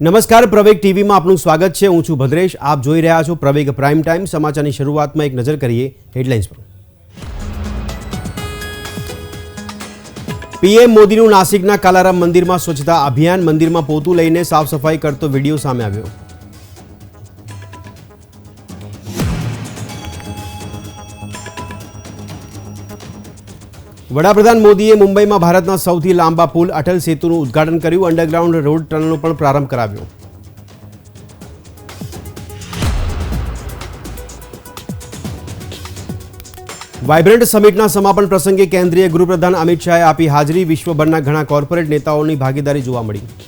નમસ્કાર, પ્રવેગ ટીવીમાં આપનું સ્વાગત છે. હું છું ભદ્રેશ. આપ જોઈ રહ્યા છો પ્રવેગ પ્રાઇમ ટાઈમ. સમાચારની શરૂઆતમાં એક નજર કરીએ હેડલાઇન્સ પર. પીએમ મોદીનું નાસિકના કાલારામ મંદિરમાં સ્વચ્છતા અભિયાન મંદિરમાં પોતું લઈને સાફ સફાઈ કરતો વીડિયો સામે આવ્યો. વડાપ્રધાન મોદીએ મુંબઈમાં ભારતના સૌથી લાંબા પુલ અટલ સેતુનું ઉદ્ઘાટન કર્યું, અંડરગ્રાઉન્ડ રોડ ટનલનો પણ પ્રારંભ કરાવ્યો. વાઇબ્રન્ટ સમિટના સમાપન પ્રસંગે કેન્દ્રીય ગૃહપ્રધાન અમિત શાહે આપી હાજરી, વિશ્વભરના ઘણા કોર્પોરેટ નેતાઓની ભાગીદારી જોવા મળી.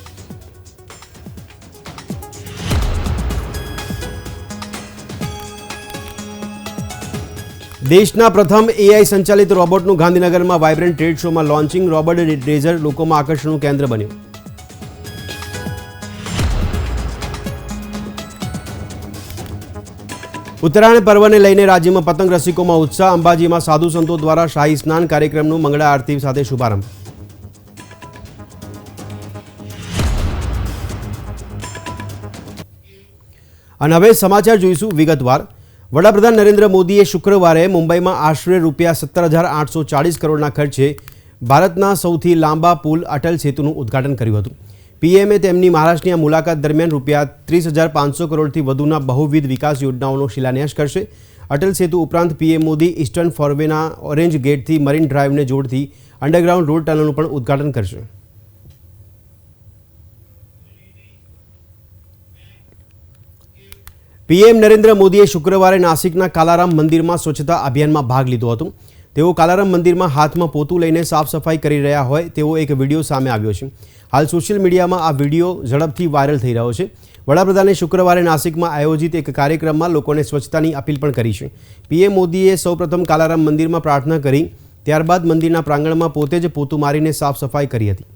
દેશના પ્રથમ એઆઈ સંચાલિત રોબોટનું ગાંધીનગરમાં વાઇબ્રન્ટ ટ્રેડ શોમાં લોન્ચિંગ રોબોટ ડ્રેઝર લોકોમાં આકર્ષણનું કેન્દ્ર બન્યું. ઉત્તરાયણ પર્વને લઈને રાજ્યમાં પતંગ રસિકોમાં ઉત્સાહ, અંબાજીમાં સાધુ સંતો દ્વારા શાહી સ્નાન કાર્યક્રમનું મંગળા આરતી સાથે શુભારંભ. અને હવે સમાચાર જોઈશું વિગતવાર. વડાપ્રધાન નરેન્દ્ર મોદીએ શુક્રવારે મુંબઈમાં આશરે રૂપિયા સત્તર હજાર આઠસો ચાળીસ કરોડના ખર્ચે ભારતના સૌથી લાંબા પુલ અટલ સેતુનું ઉદ્ઘાટન કર્યું હતું. પીએમએ તેમની મહારાષ્ટ્રની આ મુલાકાત દરમિયાન રૂપિયા ત્રીસ હજાર પાંચસો કરોડથી વધુના બહુવિધ વિકાસ યોજનાઓનો શિલાન્યાસ કરશે. અટલ સેતુ ઉપરાંત પીએમ મોદી ઇસ્ટર્ન ફોરવેના ઓરેન્જ ગેટથી મરીન ડ્રાઈવને જોડતી અંડરગ્રાઉન્ડ રોડ ટનલનું પણ ઉદ્ઘાટન કરશે. પીએમ નરેન્દ્ર મોદીએ શુક્રવારે નાસિકના કાલારામ મંદિરમાં સ્વચ્છતા અભિયાનમાં ભાગ લીધો હતો. તેઓ કાલારામ મંદિરમાં હાથમાં પોતું લઈને સાફ સફાઈ કરી રહ્યા હોય તેવો એક વીડિયો સામે આવ્યો છે. હાલ સોશિયલ મીડિયામાં આ વીડિયો ઝડપથી વાયરલ થઈ રહ્યો છે. વડાપ્રધાને શુક્રવારે નાસિકમાં આયોજિત એક કાર્યક્રમમાં લોકોને સ્વચ્છતાની અપીલ પણ કરી છે. પીએમ મોદીએ સૌપ્રથમ કાલારામ મંદિરમાં પ્રાર્થના કરી, ત્યારબાદ મંદિરના પ્રાંગણમાં પોતે જ પોતું મારીને સાફ સફાઈ કરી હતી.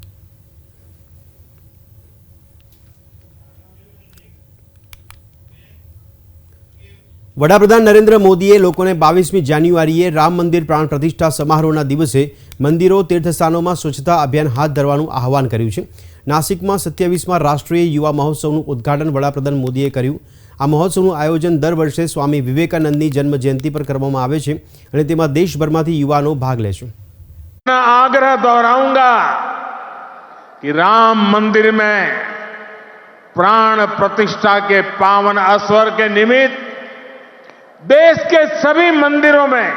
વડાપ્રધાન નરેન્દ્ર મોદીએ લોકોને બાવીસમી જાન્યુઆરીએ રામ મંદિર પ્રાણ પ્રતિષ્ઠા સમારોહના દિવસે મંદિરો, તીર્થસ્થાનોમાં સ્વચ્છતા અભિયાન હાથ ધરવાનું આહવાન કર્યું છે. નાસિકમાં સત્યાવીસમાં રાષ્ટ્રીય યુવા મહોત્સવનું ઉદઘાટન વડાપ્રધાન મોદીએ કર્યું. આ મહોત્સવનું આયોજન દર વર્ષે સ્વામી વિવેકાનંદની જન્મજયંતિ પર કરવામાં આવે છે અને તેમાં દેશભરમાંથી યુવાનો ભાગ લે છે. આગ્રહ દોહરાઉંગા કે રામ મંદિર મેં પ્રાણ પ્રતિષ્ઠા કે પાવન અવસર કે નિમિત્ત देश के सभी मंदिरों में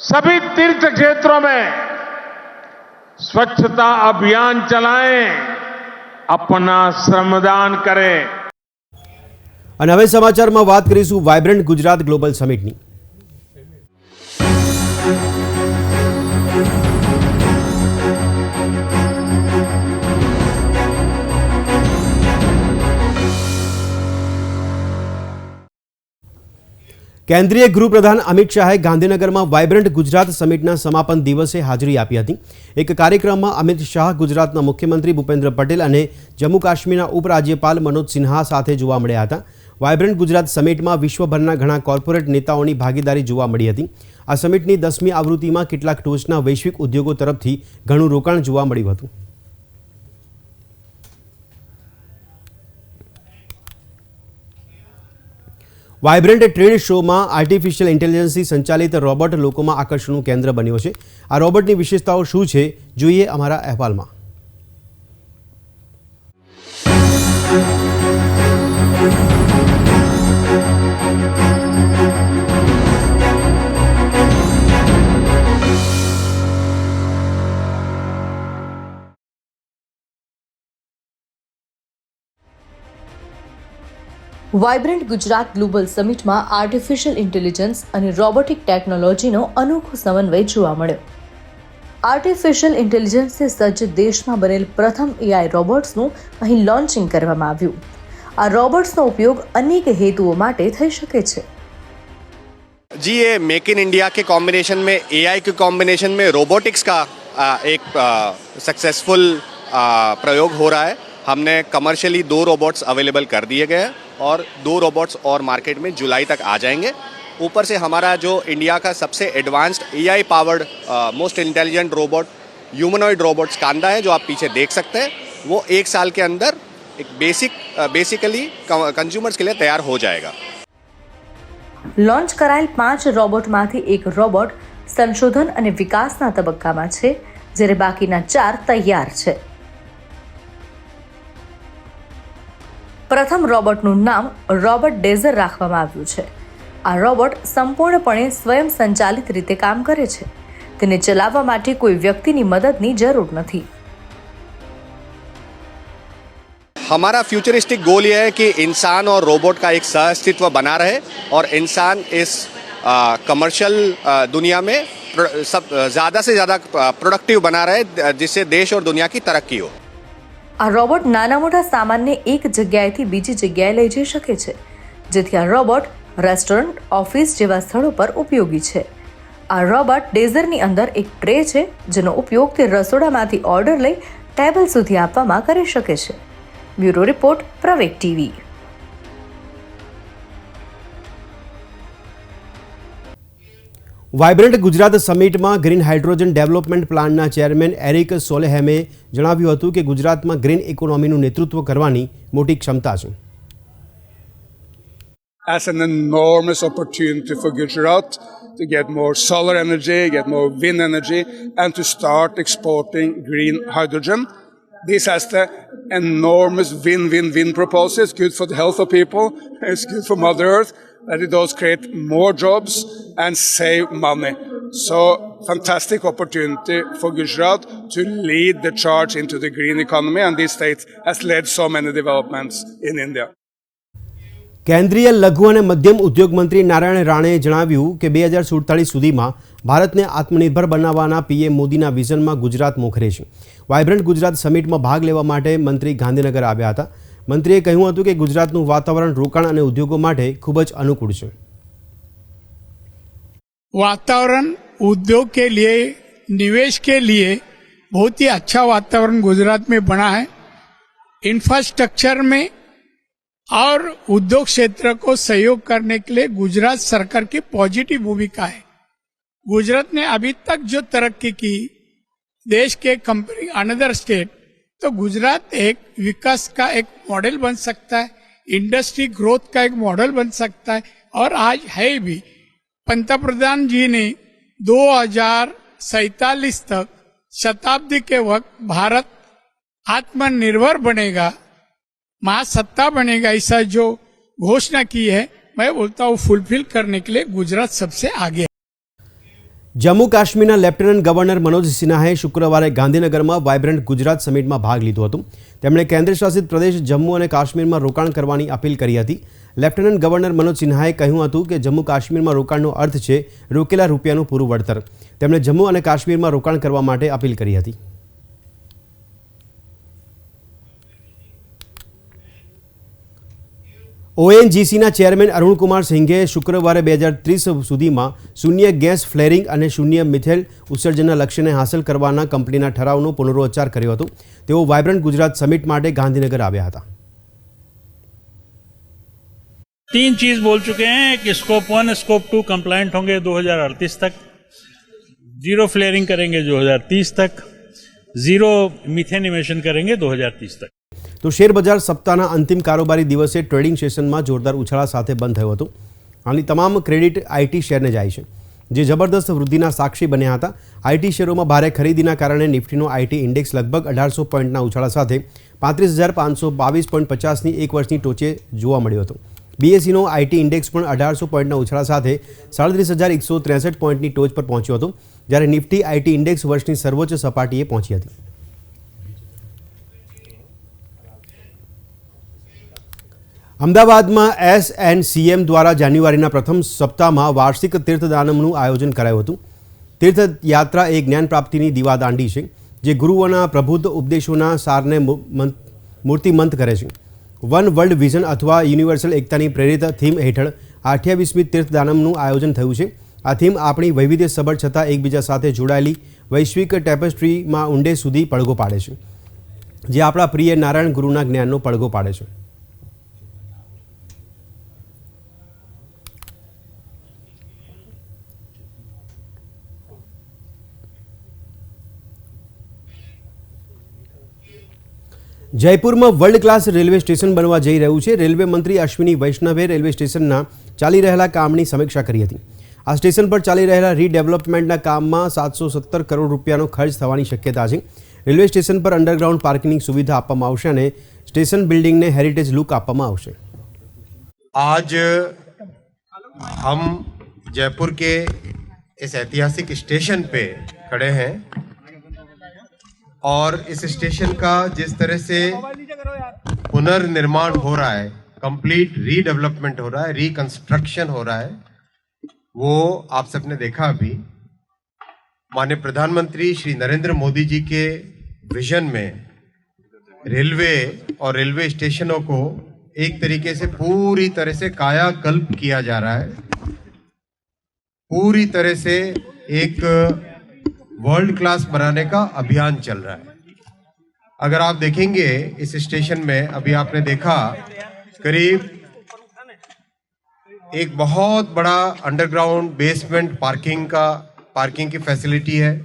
सभी तीर्थ क्षेत्रों में स्वच्छता अभियान चलाएं अपना श्रमदान करें અને હવે સમાચારમાં વાત કરીશું વાઇબ્રન્ટ ગુજરાત ગ્લોબલ સમિટની કેન્દ્રીય ગૃહપ્રધાન અમિત શાહે ગાંધીનગરમાં વાયબ્રન્ટ ગુજરાત સમિટના સમાપન દિવસે હાજરી આપી હતી. એક કાર્યક્રમમાં અમિત શાહ ગુજરાતના મુખ્યમંત્રી ભૂપેન્દ્ર પટેલ અને જમ્મુ કાશ્મીરના ઉપરાજ્યપાલ મનોજ સિન્હા સાથે જોવા મળ્યા હતા. વાયબ્રન્ટ ગુજરાત સમિટમાં વિશ્વભરના ઘણા કોર્પોરેટ નેતાઓની ભાગીદારી જોવા મળી હતી. આ સમિટની દસમી આવૃત્તિમાં કેટલાક ટોચના વૈશ્વિક ઉદ્યોગો તરફથી ઘણું રોકાણ જોવા મળ્યું હતું. વાઇબ્રન્ટ ટ્રેડ શોમાં આર્ટિફિશિયલ ઇન્ટેલિજન્સથી સંચાલિત રોબોટ લોકોમાં આકર્ષણનું કેન્દ્ર બન્યો છે. આ રોબોટની વિશેષતાઓ શું છે? જોઈએ અમારા અહેવાલમાં. વાઇબ્રન્ટ ગુજરાત ગ્લોબલ સમિટમાં આર્ટિફિશિયલ ઇન્ટેલિજન્સ અને રોબોટિક ટેકનોલોજીનો અનોખો સમન્વય જોવા મળ્યો આર્ટિફિશિયલ ઇન્ટેલિજન્સથી સજ્જ દેશમાં બનેલ પ્રથમ એઆઈ રોબોટ્સનું અહીં લોન્ચિંગ કરવામાં આવ્યું આ રોબોટ્સનો ઉપયોગ અનેક હેતુઓ માટે થઈ શકે છે जी ये मेक इन इंडिया के कॉम्बिनेशन में एआई के कॉम्बिनेशन में रोबोटिक्स का आ, एक सक्सेसफुल प्रयोग हो रहा है हमने कमर्शियली दो रोबोट्स अवेलेबल कर दिए गए हैं और दो रोबोट्स और मार्केट में जुलाई तक आ जाएंगे ऊपर से हमारा जो इंडिया का सबसे advanced AI powered most intelligent robot humanoid robots कांदा है जो आप पीछे देख सकते हैं वो एक साल के अंदर एक बेसिक बेसिकली कंज्यूमर्स के लिए तैयार हो जाएगा લોન્ચ કરાયેલ પાંચ રોબોટમાંથી એક રોબોટ સંશોધન અને વિકાસના તબક્કામાં છે જ્યારે બાકીના ચાર તૈયાર છે પ્રથમ રોબોટનું નામ રોબોટ ડેઝર રાખવામાં આવ્યું છે આ રોબોટ સંપૂર્ણપણે સ્વયં સંચાલિત રીતે કામ કરે છે તેને ચલાવવા માટે કોઈ વ્યક્તિની મદદની જરૂર નથી हमारा फ्यूचरिस्टिक गोल ये है कि इंसान और रोबोट का एक सहअस्तित्व बना रहे और इंसान इस कमर्शियल दुनिया में प्र- सब ज़्यादा से ज़्यादा प्रोडक्टिव बना रहे जिससे देश और दुनिया की तरक्की हो આ રોબોટ નાના મોટા સામાનને એક જગ્યાએથી બીજી જગ્યાએ લઈ જઈ શકે છે, જેથી આ રોબોટ રેસ્ટોરન્ટ, ઓફિસ જેવા સ્થળો પર ઉપયોગી છે. આ રોબોટ ડેઝરની અંદર એક ટ્રે છે, જેનો ઉપયોગ તે રસોડામાંથી ઓર્ડર લઈ ટેબલ સુધી આપવામાં કરી શકે છે. Bureau report Praveg TV. Vibrant Gujarat સમિટમાં green hydrogen development પ્લાનના ચેરમેન એરિક સોલેહેમે જણાવ્યું હતું કે ગુજરાતમાં ગ્રીન ઇકોનોમીનું નેતૃત્વ કરવાની મોટી ક્ષમતા છે as an enormous opportunity for Gujarat to get more solar energy, get more wind energy, and to start exporting green hydrogen. This has the enormous win-win-win proposal. It's good for the health of people. It's good for Mother Earth. It does create more jobs and save money. So, fantastic opportunity for Gujarat to lead the charge into the green economy, and this state has led so many developments in India. કેન્દ્રીય લઘુ અને મધ્યમ ઉદ્યોગ મંત્રી નારાયણ રાણેએ જણાવ્યું કે બે હજાર સુડતાલીસ સુધીમાં ભારતને આત્મનિર્ભર બનાવવાના પીએમ મોદીના વિઝનમાં ગુજરાત મોખરે છે વાયબ્રન્ટ ગુજરાત સમિટમાં ભાગ લેવા માટે મંત્રી ગાંધીનગર આવ્યા હતા મંત્રીએ કહ્યું હતું કે ગુજરાતનું વાતાવરણ રોકાણ અને ઉદ્યોગો માટે ખૂબ જ અનુકૂળ છે वातावरण उद्योग के लिए निवेश के लिए बहुत ही अच्छा वातावरण गुजरात में बना है इंफ्रास्ट्रक्चर में और उद्योग क्षेत्र को सहयोग करने के लिए गुजरात सरकार की पॉजिटिव भूमिका है गुजरात ने अभी तक जो तरक्की की देश के कंपनी अनदर स्टेट तो गुजरात एक विकास का एक मॉडल बन सकता है इंडस्ट्री ग्रोथ का एक मॉडल बन सकता है, और आज है भी। पंतप्रधान जी ने 2047 तक शताब्दी के वक्त भारत आत्मनिर्भर बनेगा, महासत्ता बनेगा, ऐसा जो घोषणा की है, मैं बोलता हूँ फुलफिल करने के लिए गुजरात सबसे आगे જમ્મુ કાશ્મીરના લેફ્ટનન્ટ ગવર્નર મનોજ સિન્હાએ શુક્રવારે ગાંધીનગરમાં વાઇબ્રન્ટ ગુજરાત સમિટમાં ભાગ લીધો હતો. તેમણે કેન્દ્રશાસિત પ્રદેશ જમ્મુ અને કાશ્મીરમાં રોકાણ કરવાની અપીલ કરી હતી. લેફ્ટનન્ટ ગવર્નર મનોજ સિન્હાએ કહ્યું હતું કે જમ્મુ કાશ્મીરમાં રોકાણનો અર્થ છે રોકેલા રૂપિયાનું પૂરું વળતર. તેમણે જમ્મુ અને કાશ્મીરમાં રોકાણ કરવા માટે અપીલ કરી હતી. ઓએનજીસીના ચેરમેન અરુણકુમાર સિંઘે શુક્રવારે બે હજાર ત્રીસ સુધીમાં શૂન્ય ગેસ ફ્લેરિંગ અને શૂન્ય મિથેલ ઉત્સર્જનના લક્ષ્યને હાંસલ કરવાના કંપનીના ઠરાવનો પુનરોચ્ચાર કર્યો હતો તેઓ વાઇબ્રન્ટ ગુજરાત સમિટ માટે ગાંધીનગર આવ્યા હતા तीन चीज बोल चुके हैं कि scope one scope two compliant होंगे 2038 तक जीरो फ्लेयरिंग करेंगे 2030 तक जीरो मीथेन इमिशन करेंगे 2030 तक તો શેર બજાર સપ્તાહના અંતિમ કારોબારી દિવસે ટ્રેડિંગ સેશનમાં જોરદાર ઉછાળા સાથે બંધ થયો હતો. આની તમામ ક્રેડિટ આઈટી શેરને જાય છે. જે જબરદસ્ત વૃદ્ધિના સાક્ષી બન્યા હતા. આઈટી શેરોમાં ભારે ખરીદીના કારણે નિફ્ટીનો આઈટી ઇન્ડેક્સ લગભગ અઢારસો પોઈન્ટના ઉછાળા સાથે પાંત્રીસ હજાર પાંચસો બાવીસ પોઈન્ટ પચાસની એક વર્ષની ટોચે જોવા મળ્યો હતો. બીએસસીનો આઈટી ઇન્ડેક્સ પણ અઢારસો પોઈન્ટના ઉછાળા સાથે સાડત્રીસ હજાર એકસો ત્રેસઠ પોઈન્ટની ટોચ પર પહોંચ્યો હતો, જ્યારે નિફ્ટી આઈટી ઇન્ડેક્સ વર્ષની સર્વોચ્ચ સપાટીએ પહોંચી હતી. અમદાવાદમાં એસ એન્ડ સીએમ દ્વારા જાન્યુઆરીના પ્રથમ સપ્તાહમાં વાર્ષિક તીર્થદાનમનું આયોજન કરાયું હતું. તીર્થયાત્રા એ જ્ઞાન પ્રાપ્તિની દીવાદાંડી છે, જે ગુરુઓના પ્રબુદ્ધ ઉપદેશોના સારને મૂર્તિમંત કરે છે. વન વર્લ્ડ વિઝન અથવા યુનિવર્સલ એકતાની પ્રેરિત થીમ હેઠળ અઠ્યાવીસમી તીર્થદાનમનું આયોજન થયું છે. આ થીમ આપણી વૈવિધ્યસભર છતાં એકબીજા સાથે જોડાયેલી વૈશ્વિક ટેપેસ્ટ્રીમાં ઊંડે સુધી પડઘો પાડે છે, જે આપણા પ્રિય નારાયણ ગુરુના જ્ઞાનનો પડઘો પાડે છે. જયપુરમાં વર્લ્ડ ક્લાસ રેલવે સ્ટેશન બનવા જઈ રહ્યું છે રેલવે મંત્રી અશ્વિની વૈષ્ણવે રેલવે સ્ટેશનના ચાલી રહેલા કામની સમીક્ષા કરી હતી આ સ્ટેશન પર ચાલી રહેલા રીડેવલપમેન્ટના કામમાં સાતસો સત્તર કરોડ રૂપિયાનો ખર્ચ થવાની શક્યતા છે રેલવે સ્ટેશન પર અંડરગ્રાઉન્ડ પાર્કિંગની સુવિધા આપવામાં આવશે અને સ્ટેશન બિલ્ડિંગને હેરિટેજ લુક આપવામાં આવશે आज हम जयपुर के इस ऐतिहासिक स्टेशन पे खड़े हैं और इस स्टेशन का जिस तरह से पुनर्निर्माण हो रहा है कंप्लीट रीडेवलपमेंट हो रहा है रिकंस्ट्रक्शन हो रहा है, वो आप सबने देखा अभी। माननीय प्रधानमंत्री श्री नरेंद्र मोदी जी के विजन में रेलवे और रेलवे स्टेशनों को एक तरीके से पूरी तरह से कायाकल्प किया जा रहा है। पूरी तरह से एक वर्ल्ड क्लास बनाने का अभियान चल रहा है। अगर आप देखेंगे इस स्टेशन में, अभी आपने देखा, करीब एक बहुत बड़ा अंडरग्राउंड बेसमेंट पार्किंग का पार्किंग की फैसिलिटी है।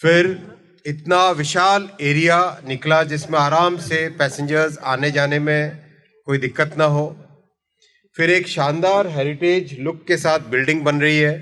फिर इतना विशाल एरिया निकला जिसमें आराम से पैसेंजर्स आने जाने में कोई दिक्कत ना हो। फिर एक शानदार हेरिटेज लुक के साथ बिल्डिंग बन रही है।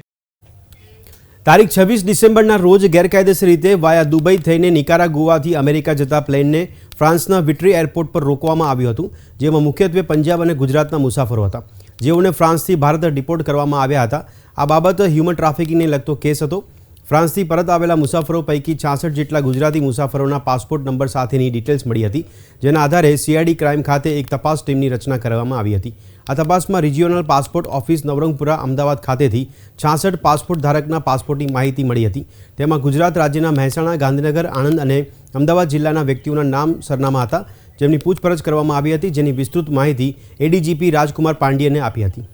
તારીખ છવ્વીસ ડિસેમ્બરના રોજ ગેરકાયદેસર રીતે વાયા દુબઈ થઈને નિકારા ગોવાથી અમેરિકા જતા પ્લેનને ફ્રાન્સના વિટ્રી એરપોર્ટ પર રોકવામાં આવ્યું હતું, જેમાં મુખ્યત્વે પંજાબ અને ગુજરાતના મુસાફરો હતા. જેઓને ફ્રાન્સથી ભારત ડિપોર્ટ કરવામાં આવ્યા હતા. આ બાબત હ્યુમન ટ્રાફિકિંગને લગતો કેસ હતો. ફ્રાન્સથી પરત આવેલા મુસાફરો પૈકી છાસઠ જેટલા ગુજરાતી મુસાફરોના પાસપોર્ટ નંબર સાથેની ડિટેલ્સ મળી હતી, જેના આધારે સીઆઈડી ક્રાઇમ ખાતે એક તપાસ ટીમની રચના કરવામાં આવી હતી. આ તપાસમાં regional passport office Navrangpura Ahmedabad ખાતેથી છાસઠ પાસપોર્ટ ધારકના પાસપોર્ટની માહિતી મળી હતી. તેમાં ગુજરાત રાજ્યના મહેસાણા, ગાંધીનગર, આણંદ અને અમદાવાદ જિલ્લાના વ્યક્તિઓના નામ સરનામા હતા. જેમની પૂછપરછ કરવામાં આવી હતી, જેની વિસ્તૃત માહિતી એડીજીપી રાજકુમાર પાંડ્યને આપી હતી.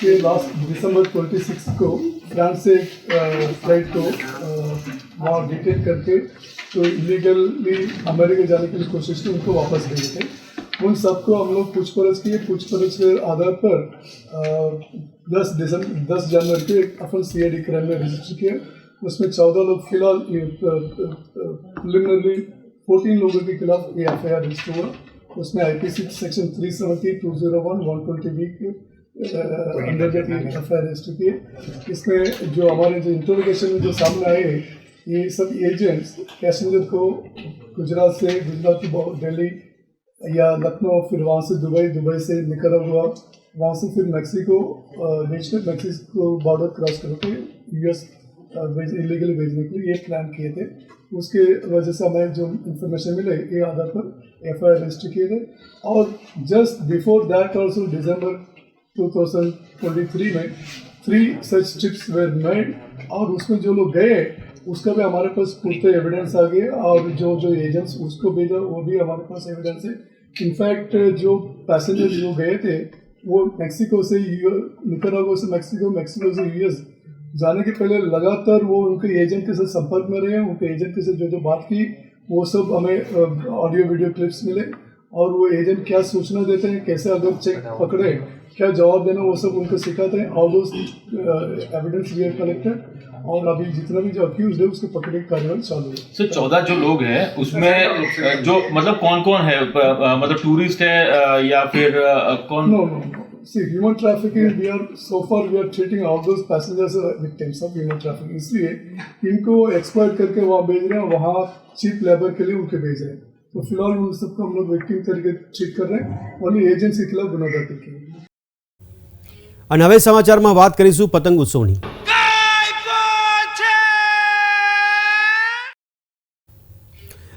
कि लास्ट दिसंबर 26 को फ्रांस से फ़्लाइट को वहाँ डिटेन करके तो इलीगली अमेरिका जाने के लिए कोशिश की उनको वापस भेजे थे। उन सबको हम लोग पूछपरछ किए। पूछपरछ के आधार पर दस दिसंबर दस जनवरी को अपन सी आई डी क्राइम में रजिस्टर किया उसमें चौदह लोग फ़िलहाल प्रिलिमिनरली फोर्टीन लोगों के खिलाफ ये एफ़ आई आर रजिस्टर हुआ। उसमें I P C section three seventy two zero one one twenty B के आई आर रजिस्टर किए इसमें जो हमारे जो इंटरोगेशन में जो सामने आए, ये सब एजेंट्स पैसेंजर को गुजरात से, गुजरात की दिल्ली या लखनऊ, फिर वहाँ से दुबई दुबई से निकला हुआ, वहाँ से फिर मैक्सिको में मैक्सिको बॉर्डर क्रॉस करके यूएस इलीगली भेजने के लिए ये प्लान किए थे। उसके वजह से हमें जो इन्फॉर्मेशन मिले, ये आधार पर एफ़ आई आर रजिस्टर किए थे। और जस्ट बिफोर दैट ऑल्सो दिसंबर 2023 में three such trips were made और उसमें जो लोग गए, उसका भी हमारे पास पुख्ते एविडेंस आ गए और जो जो एजेंट्स उसको भेजा, वो भी हमारे पास एविडेंस है। इनफैक्ट जो पैसेंजर जो गए थे, वो मैक्सिको से निकरागो से मैक्सिको मैक्सिको से यूएस जाने के पहले लगातार वो उनके एजेंट के साथ संपर्क में रहे, उनके एजेंट के साथ जो जो बात की, वो सब हमें ऑडियो वीडियो क्लिप्स मिले और वो एजेंट क्या सूचना देते हैं, कैसे अगर चेक पकड़े क्या जवाब देना वो सब उनको सिखाते हैं all those evidence we are collected और अभी जितना भी जो अक्यूज है उसको पकड़ने की कार्रवाई चालू है सर चौदह जो लोग हैं उसमें जो मतलब कौन कौन है मतलब टूरिस्ट है या फिर कौन no, no. See, human trafficking, we are so far we are treating all those passengers as victims of human trafficking. इसलिए इनको एक्सपर्ट करके वहाँ भेज रहे हैं वहाँ चीप लेबर के लिए उनके भेज रहे हैं तो फ़िलहाल उन सबको हम लोग विक्टिम तरीके ट्रीट कर रहे हैं ओनली एजेंट्स के खिलाफ गुना दाखिल किया। અને હવે સમાચારમાં વાત કરીશું પતંગ ઉત્સવની.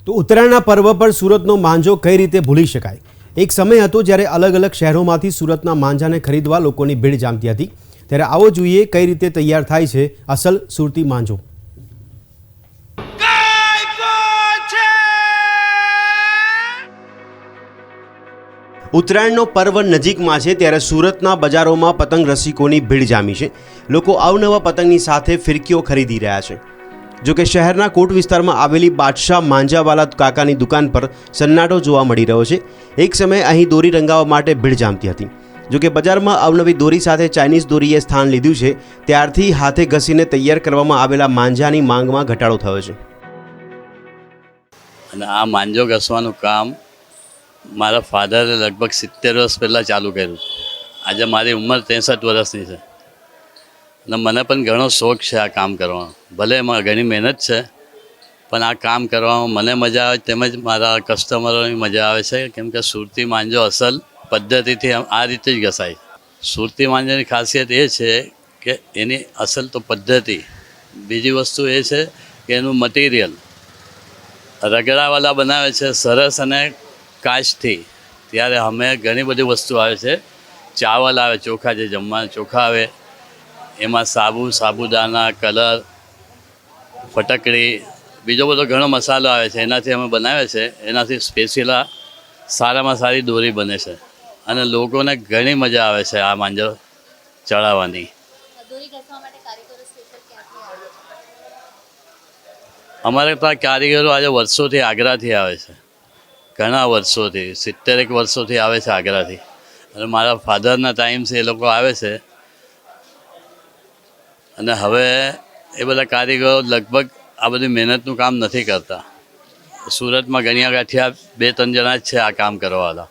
તો ઉત્તરાયણના પર્વ પર સુરતનો માંજો કઈ રીતે ભૂલી શકાય? એક સમય હતો જ્યારે અલગ અલગ શહેરોમાંથી સુરતના માંજાને ખરીદવા લોકોની ભીડ જામતી હતી. ત્યારે આવો જોઈએ કઈ રીતે તૈયાર થાય છે અસલ સુરતી માંજો. ઉત્તરાયણનો પર્વ નજીકમાં છે ત્યારે સુરતના બજારોમાં પતંગ રસિકોની ભીડ જામી છે. લોકો અવનવા પતંગની સાથે ફિરકીઓ ખરીદી રહ્યા છે. જો કે શહેરના કોટ વિસ્તારમાં આવેલી બાદશાહ માંજાવાલા કાકાની દુકાન પર સન્નાટો જોવા મળી રહ્યો છે. એક સમયે અહીં દોરી રંગાવવા માટે ભીડ જામતી હતી. જો કે બજારમાં અવનવી દોરી સાથે ચાઇનીઝ દોરીએ સ્થાન લીધું છે, ત્યારથી હાથે ઘસીને તૈયાર કરવામાં આવેલા માંજાની માંગમાં ઘટાડો થયો છે. અને આ માંજો ઘસવાનું કામ મારા ફાધરે લગભગ સિત્તેર વર્ષ પહેલાં ચાલુ કર્યું. આજે મારી ઉંમર ત્રેસઠ વર્ષની છે. અને મને પણ ઘણો શોખ છે આ કામ કરવાનો. ભલે એમાં ઘણી મહેનત છે, પણ આ કામ કરવામાં મને મજા આવે, તેમજ મારા કસ્ટમરોની મજા આવે છે. કેમ કે સુરતી માંજો અસલ પદ્ધતિથી આ રીતે જ ઘસાય. સુરતી માંજાની ખાસિયત એ છે કે એની અસલ તો પદ્ધતિ. બીજી વસ્તુ એ છે કે એનું મટીરિયલ રગડાવાલા બનાવે છે, સરસ અને કાચથી. ત્યારે અમે ઘણી બધી વસ્તુ આવે છે. ચાવલ આવે ચોખા જે જમવાના ચોખા આવે. એમાં સાબુ સાબુદાના કલર ફટકડી બીજો બધો ઘણો મસાલો આવે છે. એનાથી અમે બનાવે છે. એનાથી સ્પેશિયલ સારામાં સારી દોરી બને છે. અને લોકોને ઘણી મજા આવે છે આ માંજર ચડાવવાની. અમારે પણ આ કારીગરો આજે વર્ષોથી આગ્રાથી આવે છે. ઘણા વર્ષોથી, સિત્તેરેક વર્ષોથી આવે છે આગ્રાથી. અને મારા ફાધરના ટાઈમથી એ લોકો આવે છે. અને હવે એ બધા કારીગરો લગભગ આ બધી મહેનતનું કામ નથી કરતા. સુરતમાં ગણ્યા ગાંઠિયા બે ત્રણ જણા જ છે આ કામ કરવાવાળા.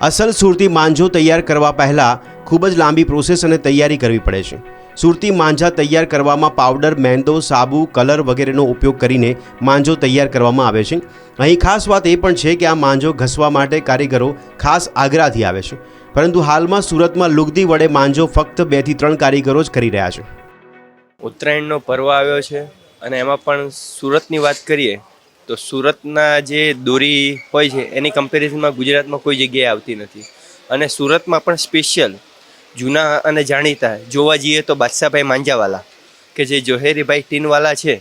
અસલ સુરતી માંજો તૈયાર કરવા પહેલાં ખૂબ જ લાંબી પ્રોસેસ અને તૈયારી કરવી પડે છે. સુરતી માંજા તૈયાર કરવામાં પાવડર, મેંદો, સાબુ, કલર વગેરેનો ઉપયોગ કરીને માંજો તૈયાર કરવામાં આવે છે. અહીં ખાસ વાત એ પણ છે કે આ માંજો ઘસવા માટે કારીગરો ખાસ આગ્રાથી આવે છે. પરંતુ હાલમાં સુરતમાં લુગદી વડે માંજો ફક્ત બેથી ત્રણ કારીગરો જ કરી રહ્યા છે. ઉત્તરાયણનો પર્વ આવ્યો છે અને એમાં પણ સુરતની વાત કરીએ તો સુરતના જે દોરી હોય છે, એની કમ્પેરિઝનમાં ગુજરાતમાં કોઈ જગ્યાએ આવતી નથી. અને સુરતમાં પણ સ્પેશિયલ જૂના અને જાણીતા જોવા જઈએ તો બાદશાહભાઈ માંજાવાલા, કે જે જોહેરીભાઈ ટીનવાલા છે,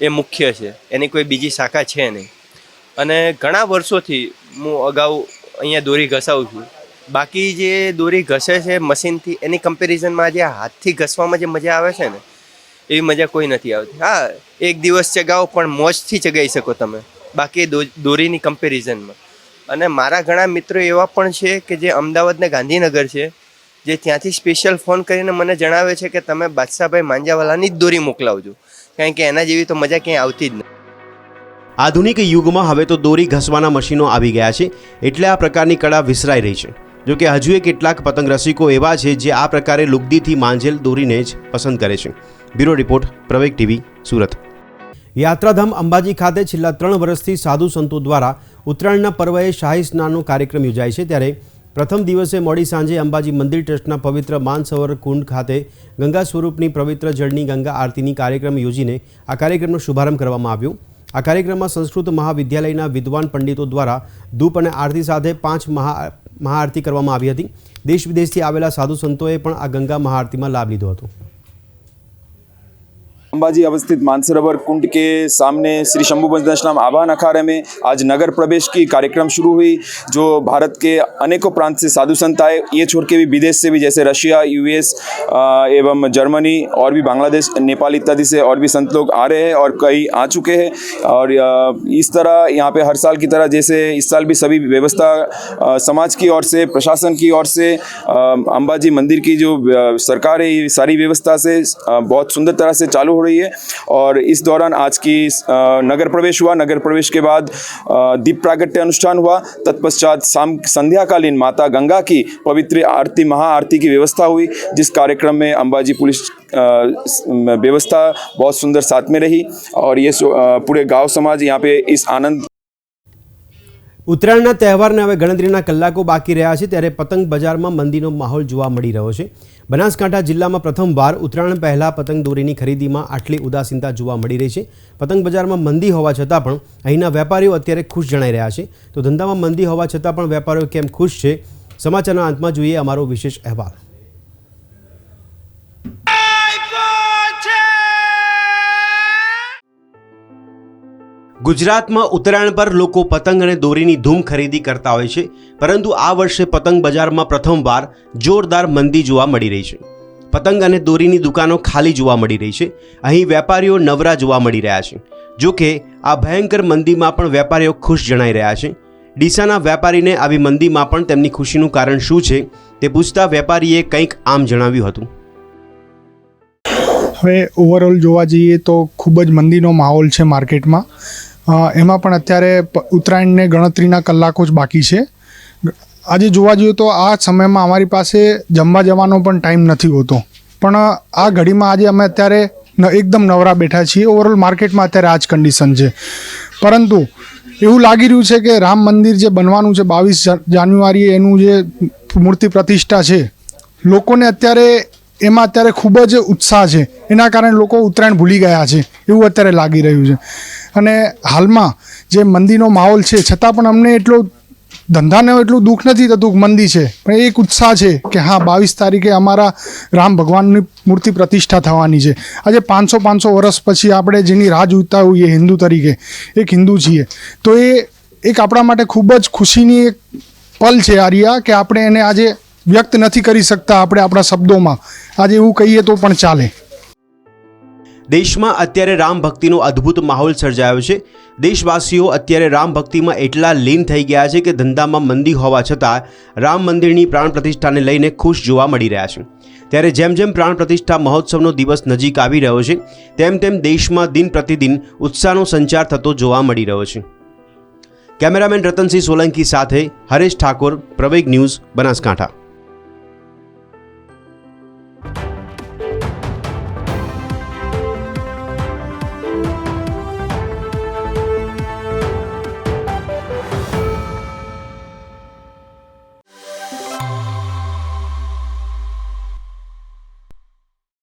એ મુખ્ય છે. એની કોઈ બીજી શાખા છે નહીં. અને ઘણા વર્ષોથી હું અગાઉ અહીંયા દોરી ઘસાવું છું. બાકી જે દોરી ઘસે છે મશીનથી, એની કમ્પેરિઝનમાં જે હાથથી ઘસવામાં જે મજા આવે છે ને, એવી મજા કોઈ નથી આવતી. હા, એક દિવસ ચગાવો, પણ મોજથી ચગાવી શકો તમે. બાકી દોરીની કમ્પેરિઝનમાં. અને મારા ઘણા મિત્રો એવા પણ છે કે જે અમદાવાદ ને ગાંધીનગર છે જે ત્યાંથી સ્પેશિયલ ફોન કરીને મને જણાવે છે કે તમે બાદશાહભાઈ માંજાવાલાની જ દોરી મોકલાવજો. કારણ કે એના જેવી તો મજા ક્યાંય આવતી જ નથી આધુનિક યુગમાં હવે તો દોરી ઘસવાના મશીનો આવી ગયા છે, એટલે આ પ્રકારની કળા વિસરાઈ રહી છે. જો કે હજુ કેટલાક પતંગ રસિકો એવા છે જે આ પ્રકારે લુગદીથી માંજેલ દોરીને જ પસંદ કરે છે. Bureau report, Praveg TV, Surat. યાત્રાધામ અંબાજી ખાતે છેલ્લા ત્રણ વર્ષથી સાધુ સંતો દ્વારા ઉત્તરાયણના પર્વએ શાહી સ્નાનનો કાર્યક્રમ યોજાય છે, ત્યારે પ્રથમ દિવસે મોડી સાંજે અંબાજી મંદિર ટ્રસ્ટના પવિત્ર માનસરોવર કુંડ ખાતે ગંગા સ્વરૂપની પવિત્ર જળની ગંગા આરતીની કાર્યક્રમ યોજીને આ કાર્યક્રમનો શુભારંભ કરવામાં આવ્યો. આ કાર્યક્રમમાં સંસ્કૃત મહાવિદ્યાલયના વિદ્વાન પંડિતો દ્વારા ધૂપ અને આરતી સાથે પાંચ મહા મહાઆરતી કરવામાં આવી હતી. દેશ વિદેશથી આવેલા સાધુ સંતોએ પણ આ ગંગા મહાઆરતીમાં લાભ લીધો હતો. अंबाजी अवस्थित मानसरोवर कुंड के सामने श्री शंभु पंचदशनाम आवाहन अखाड़े में आज नगर प्रवेश की कार्यक्रम शुरू हुई, जो भारत के अनेकों प्रांत से साधु संत आए। ये छोड़ के भी विदेश से भी, जैसे रशिया, यूएस एवं जर्मनी, और भी बांग्लादेश, नेपाल इत्यादि से और भी संत लोग आ रहे हैं और कई आ चुके हैं। और इस तरह यहाँ पे हर साल की तरह जैसे इस साल भी सभी व्यवस्था समाज की ओर से, प्रशासन की ओर से अंबाजी मंदिर की जो सरकार है, ये सारी व्यवस्था से बहुत सुंदर तरह से चालू हो रही है। और इस दौरान आज की नगर प्रवेश हुआ। नगर प्रवेश के बाद दीप प्रागट्य अनुष्ठान हुआ। तत्पश्चात शाम, संध्याकालीन माता गंगा की पवित्र आरती, महाआरती की व्यवस्था हुई, जिस कार्यक्रम में अंबाजी पुलिस व्यवस्था बहुत सुंदर साथ में रही। और ये पूरे गाँव समाज यहाँ पे इस आनंद ઉત્તરાયણના તહેવારને હવે ગણતરીના કલાકો બાકી રહ્યા છે ત્યારે પતંગ બજારમાં મંદીનો માહોલ જોવા મળી રહ્યો છે. બનાસકાંઠા જિલ્લામાં પ્રથમવાર ઉત્તરાયણ પહેલાં પતંગ દોરીની ખરીદીમાં આટલી ઉદાસીનતા જોવા મળી રહી છે. પતંગ બજારમાં મંદી હોવા છતાં પણ અહીંના વેપારીઓ અત્યારે ખુશ જણાઈ રહ્યા છે. તો ધંધામાં મંદી હોવા છતાં પણ વેપારીઓ કેમ ખુશ છે? સમાચારના અંતમાં જોઈએ અમારો વિશેષ અહેવાલ. ગુજરાતમાં ઉત્તરાયણ પર લોકો પતંગ અને દોરીની ધૂમ ખરીદી કરતા હોય છે, પરંતુ આ વર્ષે પતંગ બજારમાં પ્રથમવાર જોરદાર મંદી જોવા મળી રહી છે. પતંગ અને દોરીની દુકાનો ખાલી જોવા મળી રહી છે, અહીં વેપારીઓ નવરા જોવા મળી રહ્યા છે. જો કે, આ ભયંકર મંદીમાં પણ વેપારીઓ ખુશ જણાઈ રહ્યા છે. ડીસાના વેપારીને આવી મંદીમાં પણ તેમની ખુશીનું કારણ શું છે, તે પૂછતા વેપારીએ કંઈક આમ જણાવ્યું હતું. હવે ઓવરઓલ જોવા જઈએ તો ખૂબ જ મંદીનો માહોલ છે માર્કેટમાં. એમાં પણ અત્યારે ઉત્તરાયણને ગણતરીના કલાકો જ બાકી છે. આજે જોવા જઈએ તો આ સમયમાં અમારી પાસે જમવા જવાનો પણ ટાઈમ નથી હોતો. પણ આ ઘડીમાં આજે અમે અત્યારે એકદમ નવરા બેઠા છીએ. ઓવરઓલ માર્કેટમાં અત્યારે આ જ કન્ડિશન છે. પરંતુ એવું લાગી રહ્યું છે કે રામ મંદિર જે બનવાનું છે, બાવીસ જાન્યુઆરીએ એનું જે મૂર્તિ પ્રતિષ્ઠા છે, લોકોને અત્યારે એમાં અત્યારે ખૂબ જ ઉત્સાહ છે. એના કારણે લોકો ઉત્તરાયણ ભૂલી ગયા છે. એવું અત્યારે લાગી રહ્યું છે. અને હાલમાં જે મંદીનો માહોલ છે, છતાં પણ અમને એટલો ધંધાને એટલું દુઃખ નથી થતું મંદી છે. પણ એક ઉત્સાહ છે કે હા, બાવીસ તારીખે અમારા રામ ભગવાનની મૂર્તિ પ્રતિષ્ઠા થવાની છે. આજે પાંચસો પાંચસો વર્ષ પછી આપણે જેની રાહ જોતા હોઈએ, હિન્દુ તરીકે, એક હિન્દુ છીએ, તો એ એક આપણા માટે ખૂબ જ ખુશીની એક પલ છે આર્યા કે આપણે એને આજે વ્યક્ત નથી કરી શકતા આપણે આપણા શબ્દોમાં. આજે એવું કહીએ તો પણ ચાલે. દેશમાં અત્યારે રામ ભક્તિનો અદ્ભુત માહોલ સર્જાયો છે. દેશવાસીઓ અત્યારે રામ ભક્તિમાં એટલા લીન થઈ ગયા છે કે ધંધામાં મંદી હોવા છતાં રામ મંદિરની પ્રાણ પ્રતિષ્ઠાને લઈને ખુશ જોવા મળી રહ્યા છે. ત્યારે જેમ જેમ પ્રાણ પ્રતિષ્ઠા મહોત્સવનો દિવસ નજીક આવી રહ્યો છે, તેમ તેમ દેશમાં દિન પ્રતિદિન ઉત્સાહનો સંચાર થતો જોવા મળી રહ્યો છે. કેમેરામેન રતનસિંહ સોલંકી સાથે હરેશ ઠાકોર, પ્રવેગ ન્યૂઝ બનાસકાંઠા.